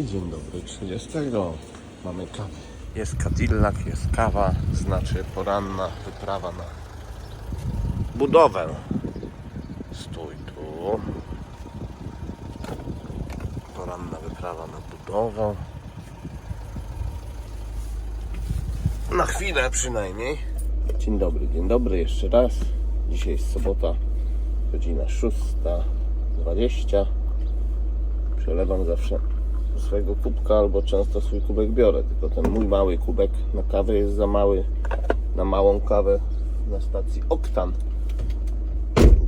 Dzień dobry, 30. Mamy kawę. Jest Cadillac, jest kawa, znaczy poranna wyprawa na budowę. Stój tu. Poranna wyprawa na budowę. Na chwilę przynajmniej. Dzień dobry, dzień dobry jeszcze raz. Dzisiaj jest sobota, godzina 6.20. Przelewam zawsze swojego kubka albo często swój kubek biorę. Tylko ten mój mały kubek na kawę jest za mały na małą kawę na stacji Oktan.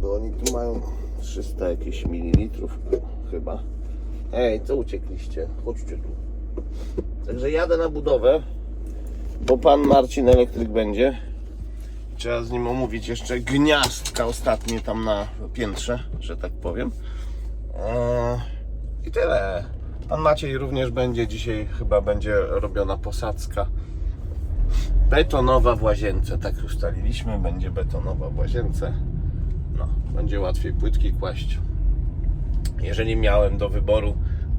Bo oni tu mają 300 jakieś mililitrów chyba. Ej, co uciekliście? Chodźcie tu. Także jadę na budowę, bo pan Marcin elektryk będzie. Trzeba z nim omówić jeszcze gniazdka ostatnie tam na piętrze, że tak powiem. Eee, I tyle. Pan Maciej również będzie. Dzisiaj chyba będzie robiona posadzka betonowa w łazience. Tak ustaliliśmy. Będzie betonowa w łazience. No, będzie łatwiej płytki kłaść. Jeżeli miałem do wyboru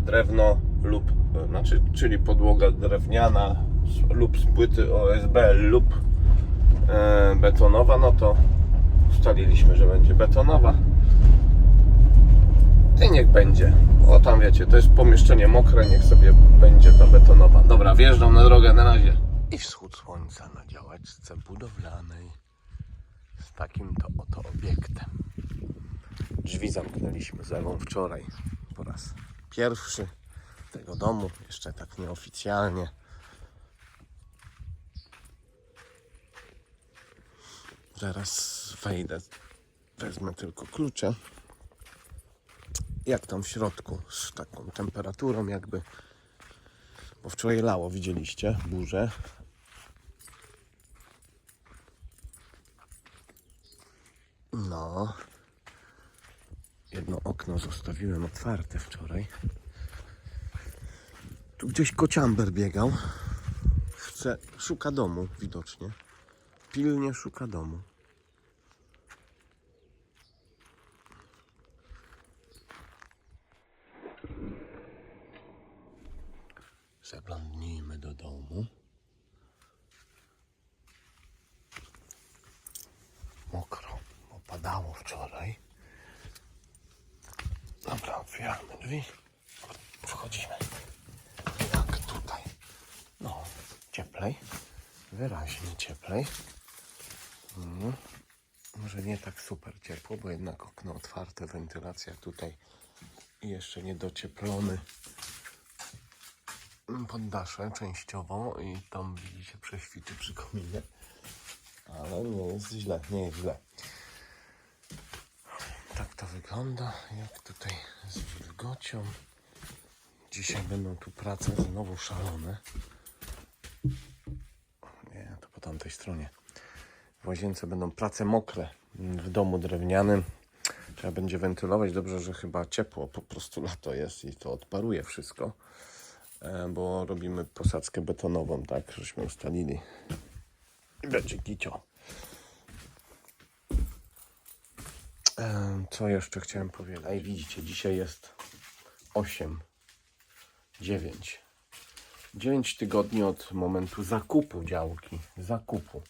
drewno lub, znaczy, czyli podłoga drewniana lub z płyty OSB lub e, betonowa, no to ustaliliśmy, że będzie betonowa. I niech będzie. O tam wiecie, to jest pomieszczenie mokre, niech sobie będzie ta betonowa. Dobra, wjeżdżam na drogę na razie. I wschód słońca na działeczce budowlanej z takim to oto obiektem. Drzwi zamknęliśmy z Ewą wczoraj po raz pierwszy tego domu, jeszcze tak nieoficjalnie. Zaraz wejdę, wezmę tylko klucze. Jak tam w środku z taką temperaturą jakby, bo wczoraj lało, widzieliście, burzę. No, jedno okno zostawiłem otwarte wczoraj. Tu gdzieś kociamber biegał. Chce, szuka domu widocznie. Pilnie szuka domu. Zaglądnijmy do domu. Mokro, bo padało wczoraj. Dobra, otwieramy drzwi. Wchodzimy. Jak tutaj. No, cieplej. Wyraźnie cieplej. Mhm. Może nie tak super ciepło, bo jednak okno otwarte, wentylacja tutaj i jeszcze niedocieplony poddasze częściowo i tam widzicie prześwity przy kominie. Ale nie jest źle, nie jest źle. Tak to wygląda, jak tutaj z wilgocią. Dzisiaj będą tu prace znowu szalone. Stronie. W łazience będą prace mokre w domu drewnianym. Trzeba będzie wentylować. Dobrze, że chyba ciepło, po prostu lato jest i to odparuje wszystko. E, Bo robimy posadzkę betonową, tak, żeśmy ustalili. I będzie gicio. E, Co jeszcze chciałem powiedzieć? Widzicie, dzisiaj jest 8, 9. 9 tygodni od momentu zakupu działki. Zakupu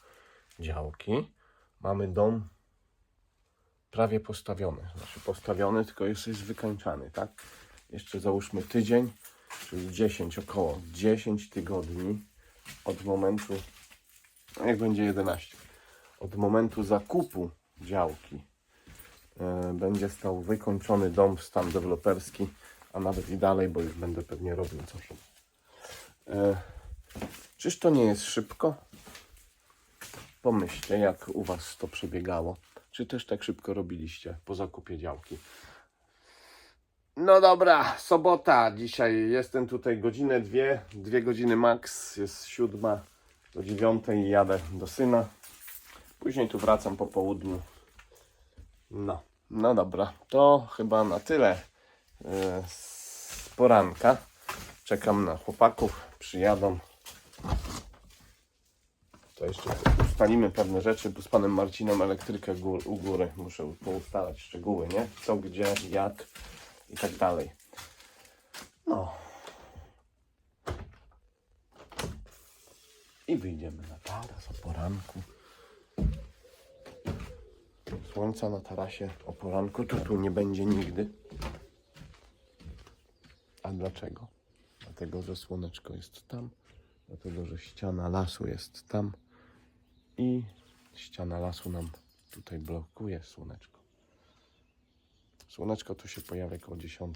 działki. Mamy dom prawie postawiony. Znaczy postawiony, tylko jeszcze jest wykańczany, tak? Jeszcze załóżmy tydzień, czyli 10, około 10 tygodni od momentu, no jak będzie 11, od momentu zakupu działki e, będzie stał wykończony dom w stan deweloperski, a nawet i dalej, bo już będę pewnie robił coś. E, czyż to nie jest szybko? Pomyślcie, jak u Was to przebiegało. Czy też tak szybko robiliście po zakupie działki? No dobra, sobota dzisiaj. Jestem tutaj godzinę, dwie, dwie godziny max. Jest siódma do dziewiątej jadę do syna. Później tu wracam po południu. No, no dobra, to chyba na tyle e, z poranka. Czekam na chłopaków, przyjadą. To jeszcze ustalimy pewne rzeczy, bo z panem Marcinem elektrykę gór, u góry muszę poustalać szczegóły, nie? Co, gdzie, jak i tak dalej. No. I wyjdziemy na taras o poranku. Słońca na tarasie o poranku to tu nie będzie nigdy. A dlaczego? Dlatego, że słoneczko jest tam, dlatego, że ściana lasu jest tam i ściana lasu nam tutaj blokuje słoneczko. Słoneczko tu się pojawia koło 10.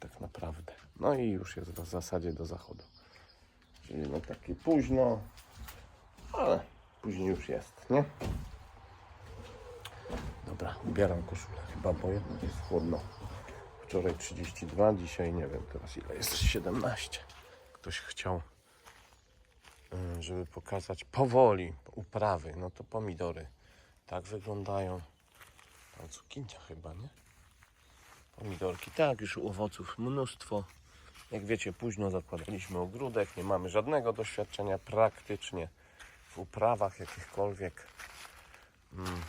Tak naprawdę. No i już jest w zasadzie do zachodu. Czyli no taki późno, ale później już jest, nie? Dobra, ubieram koszulę chyba, bo jednak jest chłodno. Wczoraj 32, dzisiaj nie wiem teraz ile jest, 17. Ktoś chciał, y, żeby pokazać powoli uprawy, no to pomidory tak wyglądają. Tam cukinia chyba, nie? Pomidorki, tak, już owoców mnóstwo. Jak wiecie, późno zakładaliśmy ogródek, nie mamy żadnego doświadczenia praktycznie w uprawach jakichkolwiek. Mm,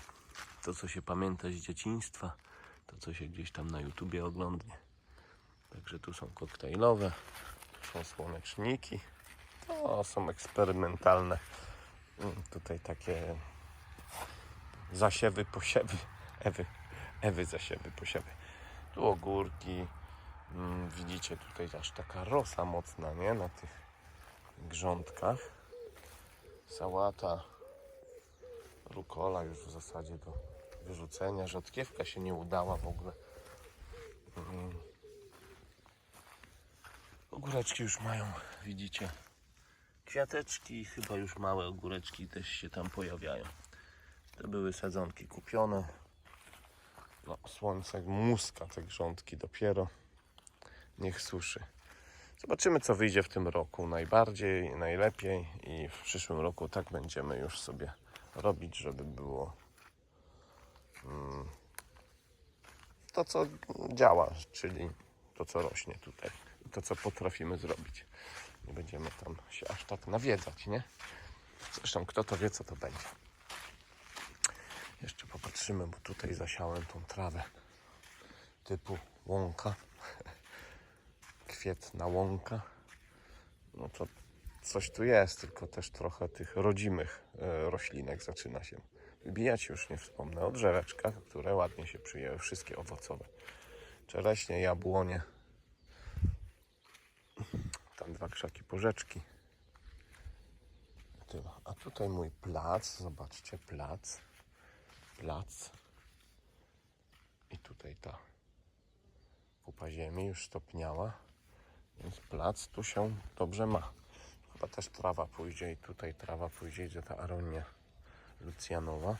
to, co się pamięta z dzieciństwa, co się gdzieś tam na YouTubie oglądnie. Także tu są koktajlowe, są słoneczniki, to są eksperymentalne. mm, Tutaj takie zasiewy, posiewy, Ewy, Ewy zasiewy, posiewy. Tu ogórki, mm, widzicie tutaj aż taka rosa mocna, nie? Na tych grządkach. Sałata, rukola już w zasadzie do wyrzucenia. Rzodkiewka się nie udała w ogóle. Mm. Ogóreczki już mają, widzicie, kwiateczki. Chyba już małe ogóreczki też się tam pojawiają. To były sadzonki kupione. No, słońce muska te grządki dopiero. Niech suszy. Zobaczymy, co wyjdzie w tym roku najbardziej, najlepiej i w przyszłym roku tak będziemy już sobie robić, żeby było to, co działa, czyli to, co rośnie tutaj, to, co potrafimy zrobić. Nie będziemy tam się aż tak nawiedzać, nie? Zresztą, kto to wie, co to będzie. Jeszcze popatrzymy, bo tutaj zasiałem tą trawę typu łąka. Kwietna łąka. No to coś tu jest, tylko też trochę tych rodzimych e, roślinek zaczyna się wybijać. Już nie wspomnę o drzeweczkach, które ładnie się przyjęły, wszystkie owocowe. Czereśnie, jabłonie. Tam dwa krzaki porzeczki. A tutaj mój plac, zobaczcie, plac plac. I tutaj ta kupa ziemi już stopniała, więc plac tu się dobrze ma. Chyba też trawa pójdzie i tutaj trawa pójdzie, gdzie ta aronia lucjanowa.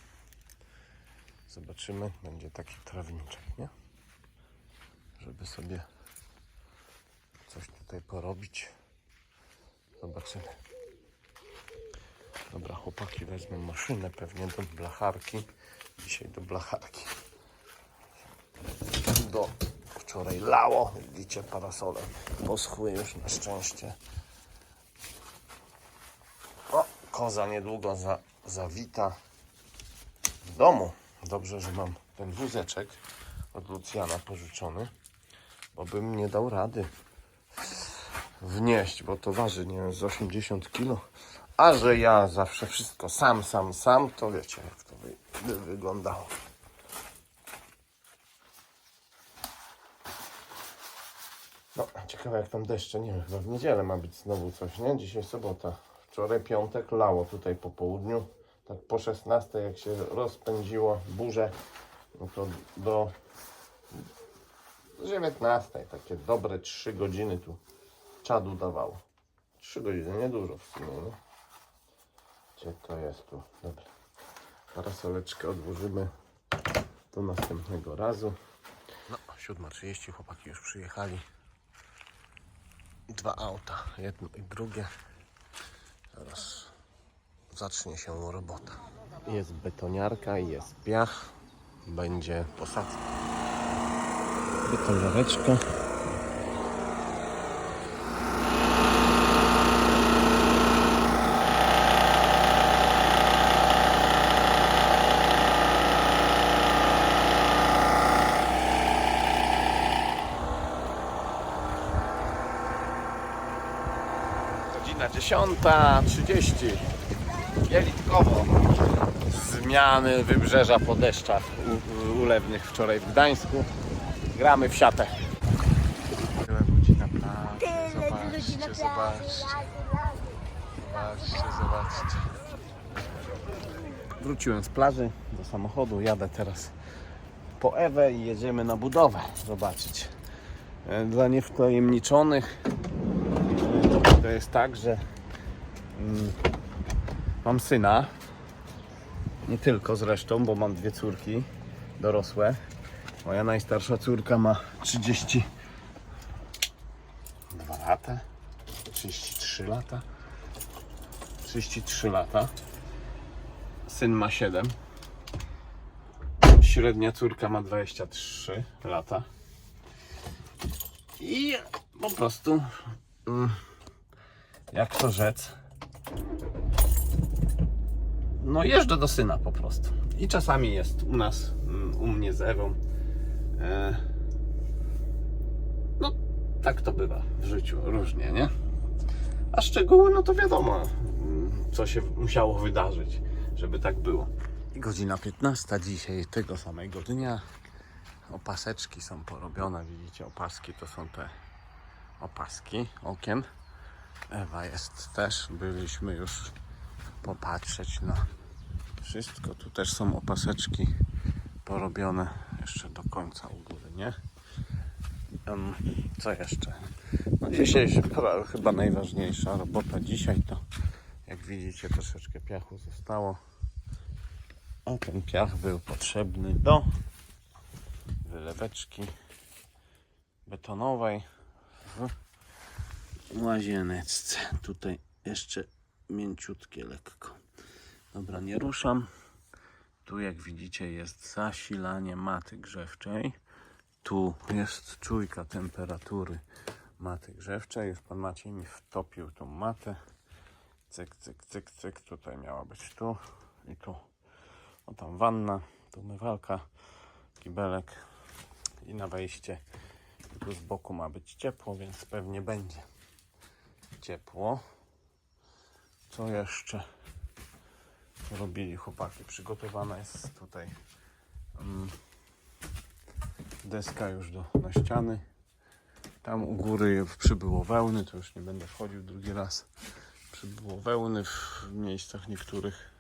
Zobaczymy, będzie taki trawniczek, nie? Żeby sobie coś tutaj porobić. Zobaczymy. Dobra, chłopaki wezmę maszynę pewnie do blacharki. Dzisiaj do blacharki. Do wczoraj lało. Widzicie, parasole poschły już na szczęście. O, koza niedługo za, zawita w domu. Dobrze, że mam ten wózeczek od Lucjana pożyczony, bo bym nie dał rady wnieść, bo to waży, nie wiem, z 80 kg. A że ja zawsze wszystko sam, sam, sam, to wiecie, jak to by, by wyglądało. No, ciekawe jak tam deszcze, nie wiem, chyba w niedzielę ma być znowu coś, nie? Dzisiaj sobota. Wczoraj piątek lało tutaj po południu. Tak po 16 jak się rozpędziło burze, no to do 19, takie dobre 3 godziny tu czadu dawało. 3 godziny, niedużo w sumie, nie? Gdzie to jest tu? Dobra. Parasoleczkę odłożymy do następnego razu. No, 7.30 chłopaki już przyjechali. Dwa auta, jedno i drugie. Zaraz zacznie się robota. Jest betoniarka i jest piach. Będzie posadzka. Betoniareczka. Godzina 10.30. Jelitkowo. Zmiany wybrzeża po deszczach u- ulewnych wczoraj w Gdańsku. Gramy w siatę. Tyle ludzi na plaży. Zobaczcie, zobaczcie. Zobaczcie, zobaczcie. Wróciłem z plaży do samochodu. Jadę teraz po Ewę i jedziemy na budowę zobaczyć. E, Dla niewtajemniczonych to jest tak, że mm, mam syna. Nie tylko zresztą, bo mam dwie córki dorosłe. Moja najstarsza córka ma 32 lata, 33 lata, 33 lata. Syn ma 7. Średnia córka ma 23 lata. I po prostu, mm, jak to rzec, no jeżdżę do syna po prostu. I czasami jest u nas, mm, u mnie z Ewą. E, No, tak to bywa w życiu, różnie, nie? A szczegóły, no to wiadomo, mm, co się musiało wydarzyć, żeby tak było. Godzina 15 dzisiaj, tego samego dnia. Opaseczki są porobione, widzicie, opaski to są te opaski okien. Ewa jest też, byliśmy już popatrzeć na wszystko. Tu też są opaseczki porobione jeszcze do końca u góry, nie? Co jeszcze? No chyba najważniejsza robota dzisiaj to, jak widzicie, troszeczkę piachu zostało. A ten piach był potrzebny do wyleweczki betonowej w łazieneczce. Tutaj jeszcze mięciutkie lekko. Dobra, nie ruszam. Tu jak widzicie jest zasilanie maty grzewczej. Tu jest czujka temperatury maty grzewczej. Już pan Maciej mi wtopił tą matę. Cyk, cyk, cyk, cyk. Tutaj miała być tu i tu. O tam wanna, tu umywalka, kibelek i na wejście. Tu z boku ma być ciepło, więc pewnie będzie ciepło. Co jeszcze robili chłopaki? Przygotowana jest tutaj mm, deska już do, na ściany. Tam u góry przybyło wełny, to już nie będę wchodził drugi raz. Przybyło wełny w miejscach niektórych.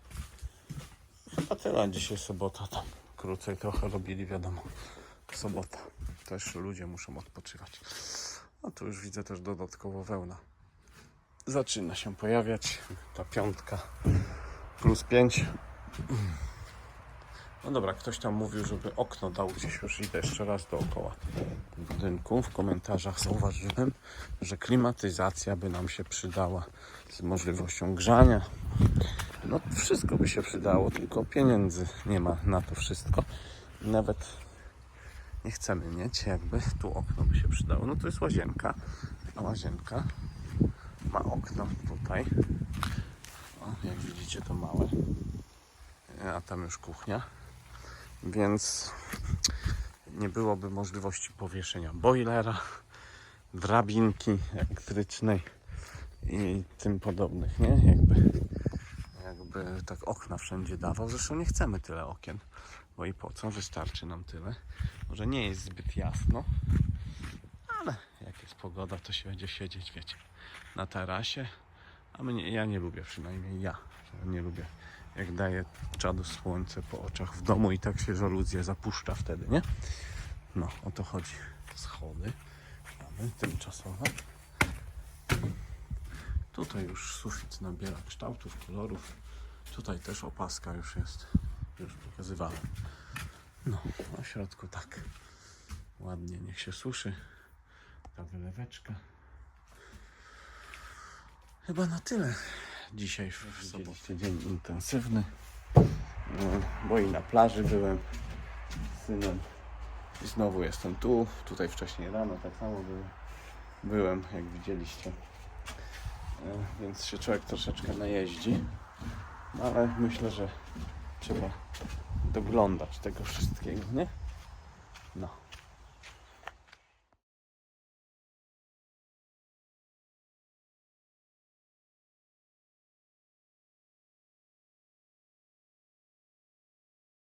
A tyle, dzisiaj sobota, tam krócej trochę robili, wiadomo. Sobota. Też ludzie muszą odpoczywać. A tu już widzę też dodatkowo wełna. Zaczyna się pojawiać ta piątka plus 5. No dobra, ktoś tam mówił, żeby okno dał gdzieś już idę jeszcze raz dookoła budynku. W komentarzach zauważyłem, że klimatyzacja by nam się przydała z możliwością grzania. No wszystko by się przydało, tylko pieniędzy nie ma na to wszystko. Nawet nie chcemy mieć, jakby tu okno by się przydało. No to jest łazienka, a łazienka ma okno tutaj. O, jak widzicie to małe. A tam już kuchnia. Więc nie byłoby możliwości powieszenia boilera, drabinki elektrycznej i tym podobnych, nie? Jakby, jakby tak okna wszędzie dawał. Zresztą nie chcemy tyle okien, bo i po co? Wystarczy nam tyle. Może nie jest zbyt jasno, ale jak jest pogoda, to się będzie siedzieć, wiecie, na tarasie. A mnie, ja nie lubię, przynajmniej ja, nie lubię jak daje czadu słońce po oczach w domu i tak się żaluzja zapuszcza wtedy, nie? No, o to chodzi. Schody mamy tymczasowe. Tutaj już sufit nabiera kształtów, kolorów. Tutaj też opaska już jest. Już pokazywałem. No, na środku tak ładnie niech się suszy. Ta wyleweczka. Chyba na tyle dzisiaj w sobotę. Dzień intensywny. No, Bo i na plaży byłem z synem. I znowu jestem tu. Tutaj wcześniej rano tak samo byłem. Byłem, jak widzieliście. E, Więc się człowiek troszeczkę najeździ. No, ale myślę, że trzeba doglądać tego wszystkiego, nie? No.